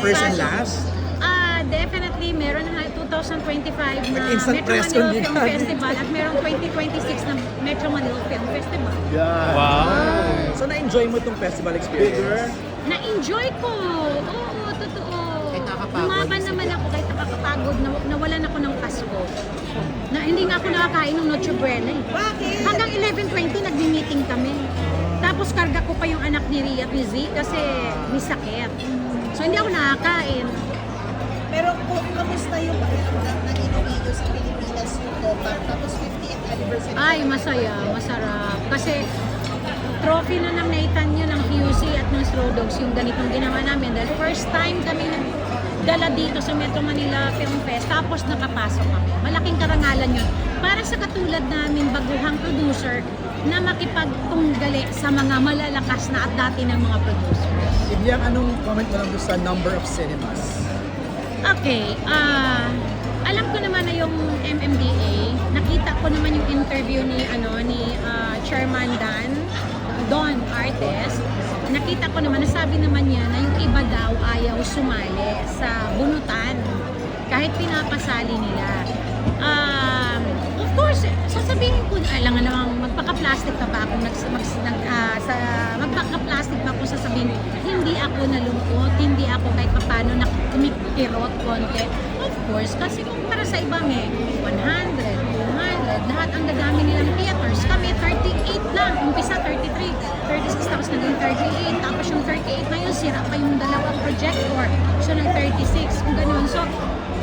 first and last? Ah, definitely meron na 2025 na Nag-instant Metro press Manila Film. Festival at merong 2026 na Metro Manila Film Festival. Yeah. Wow. So na-enjoy mo itong festival experience? Na-enjoy ko. Oo, totoo. Kahit nakakapagod. Lumaban naman ako kahit nakakapagod. Na, nawalan ako ng Pasko. Na, hindi nga ako nakakain ng Noche Buena eh. Bakit? Hanggang 11.20 nagmi-meeting kami. Tapos karga ko pa yung anak ni Ria Z kasi may sakit. So hindi ako nakakain. Pero kung kamusta yung pakiramdam na inuwido sa Pilipinas yung Copa tapos 50th anniversary? Ay, masaya, masarap. Kasi trophy na ng Nathan yun, ng QC at ng Slow Dogs yung ganitong ginawa namin. Dahil first time kami dala dito sa Metro Manila Film Fest, tapos nakapasok kami. Malaking karangalan yun. Para sa katulad namin, baguhang producer, na makipagtunggali sa mga malalakas na at dati ng mga producers. Ibiang anong comment mo lang sa number of cinemas? Okay, ah alam ko naman na yung MMDA, nakita ko naman yung interview ni ano ni ah, Chairman Dan, Don Artes. Nakita ko naman, nasabi naman niya na yung iba daw ayaw sumali sa bunutan kahit pinapasali nila. Um, of course, sasabihin ko, alam nga namang magpaka-plastic pa ba ako nag, mag, nag, ah, sa, magpaka-plastic pa ako sasabihin, hindi ako nalungkot, hindi ako kahit papano na kumikirot konti. Of course, kasi kung para sa iba may 100, 200, lahat ang dadami nilang theaters. Kami 38 lang, umpisa 33, 36 tapos naging 38, tapos yung 38 na yun, sira pa yung dalawang projector. So nag 36, kung ganun. So,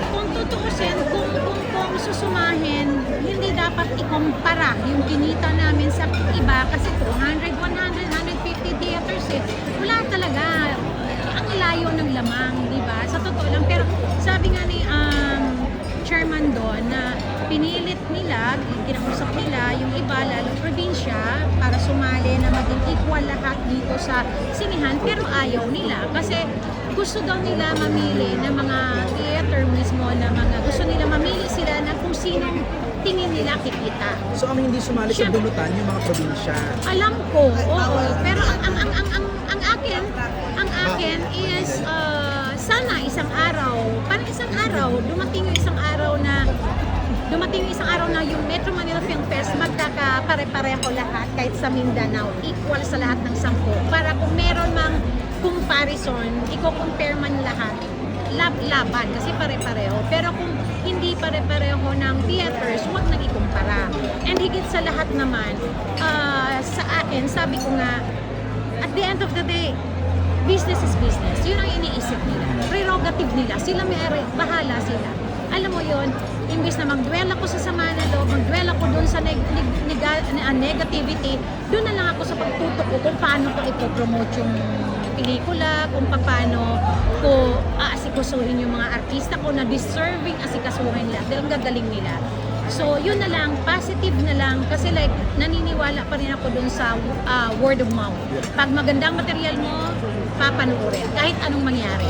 kung tutuusin, kung, kung, kung susumahin, hindi dapat ikumpara yung kinita namin sa iba kasi 200, 100, 150 theaters eh. Wala talaga. Ang layo ng lamang, di ba? Sa totoo lang. Pero sabi nga ni um, chairman doon na pinilit nila, kinausap nila yung iba, lalo probinsya, para sumali na maging equal lahat dito sa sinihan, pero ayaw nila. Kasi gusto daw nila mamili ng mga theater mismo na mga gusto nila mamili sila na kung sinong tingin nila kikita. So ang hindi sumali sa Siyempre. bunutan, yung mga probinsya. Alam ko, oo. Pero ang ang ang ang ang, ang akin, ang akin is uh, sana isang araw, parang isang araw, dumating yung isang araw na dumating yung isang araw na yung Metro Manila Film Fest magkakapare-pareho lahat kahit sa Mindanao, equal sa lahat ng sampu. Para kung meron mang comparison, i-compare man lahat, lab-laban kasi pare-pareho. Pero kung hindi pare-pareho ng theaters, huwag nang. And higit sa lahat naman, ah, sa akin, sabi ko nga, at the end of the day, business is business. Yun ang iniisip nila. Prerogative nila. Sila may bahala sila. Alam mo yon imbis na mag-dwell ako sa sama na loob, mag-dwell ako doon sa neg- neg- nega- ah, negativity, doon na lang ako sa pagtutok kung paano ko ipopromote yung pelikula, kung paano ko aasikasuhin yung mga artista ko na deserving asikasuhin lahat dahil ang gagaling nila. So, yun na lang, positive na lang kasi like naniniwala pa rin ako dun sa ah, word of mouth. Pag magandang material mo, papanoorin kahit anong mangyari.